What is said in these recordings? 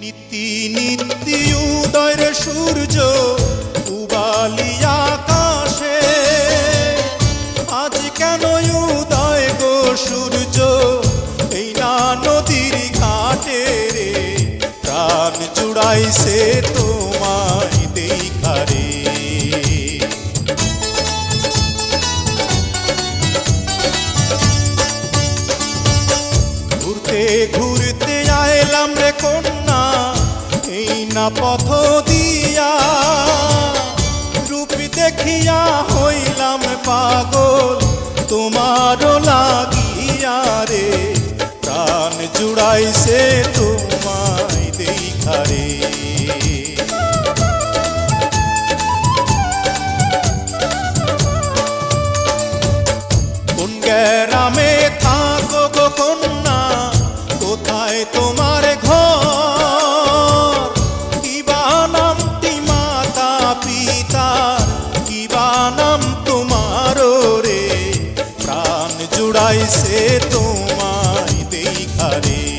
নীতি নীতি উদয়ের সূর্য, উবালি আকাশে। আজ কেন উদয় গো সূর্য? এই না নদীর ঘাটে রে, প্রাণ জুড়াইছে তোমায় ঘুরতে ঘুরতে আইলাম রে কন্যা এই না পথ দিয়া রূপ দেখিয়া হইলাম পাগল। তোমারও লাগিয়া রে, প্রাণ জুড়াইছে তোমায় দেখারে জুড়াইছে তোমায় দেখারে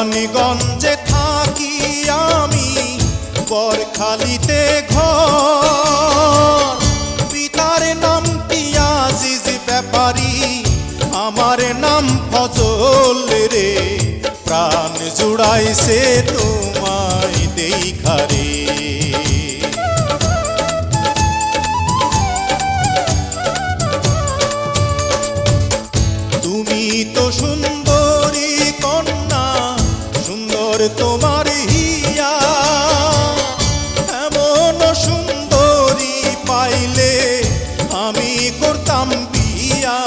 দেওয়ানিগঞ্জে থাকি আমি, বরখালিতে ঘর। পিতার নামটি আজিজ ব্যাপারী? আমার নাম ফজল রে। প্রাণ জুড়াইছে তোমায় দেখারে তুমি তো সুন্দরী আমার এমন সুন্দরী পাইলে আমি করতাম বিয়া।